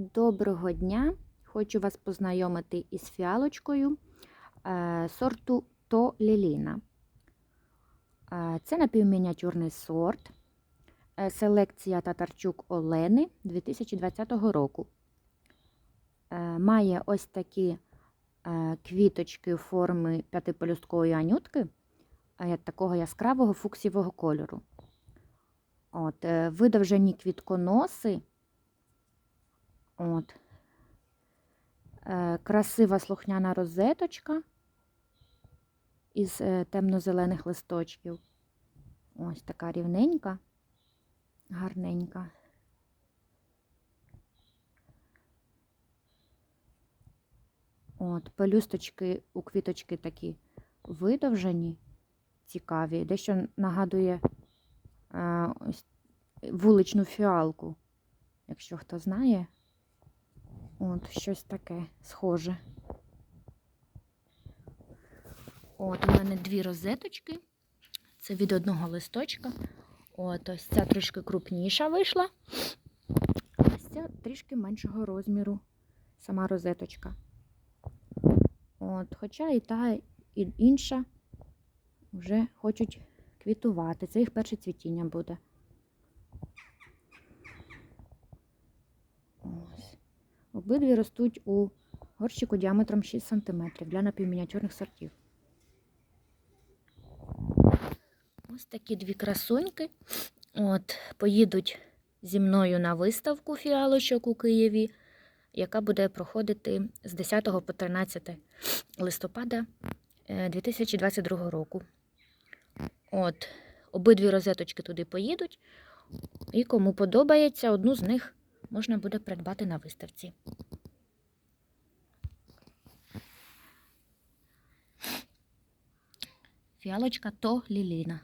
Доброго дня! Хочу вас познайомити із фіалочкою е, сорту То Ліліна. Е, Це напівмініатюрний сорт. Е, Селекція Татарчук Олени 2020 року. Має ось такі квіточки форми п'ятиполюсткової анютки такого яскравого фуксівого кольору. От, видовжені квітконоси. От. Е, красива слухняна розеточка із е, темно-зелених листочків. Ось така рівненька, гарненька. От, пелюсточки у квіточки такі видовжені, цікаві, дещо нагадує е, ось вуличну фіалку, якщо хто знає. От, щось таке схоже. От, у мене дві розеточки. Це від одного листочка. От, ось ця трішки крупніша вийшла. Ось ця трішки меншого розміру. Сама розеточка. От, хоча і та, і інша вже хочуть квітувати. Це їх перше цвітіння буде. Ось. Обидві ростуть у горщику діаметром 6 см для напівмініатюрних сортів. Ось такі дві красуньки. От, поїдуть зі мною на виставку фіалочок у Києві, яка буде проходити з 10 по 13 листопада е, 2022 року. От, обидві розеточки туди поїдуть. І кому подобається, одну з них можна буде придбати на виставці. Фіалочка то ліліна.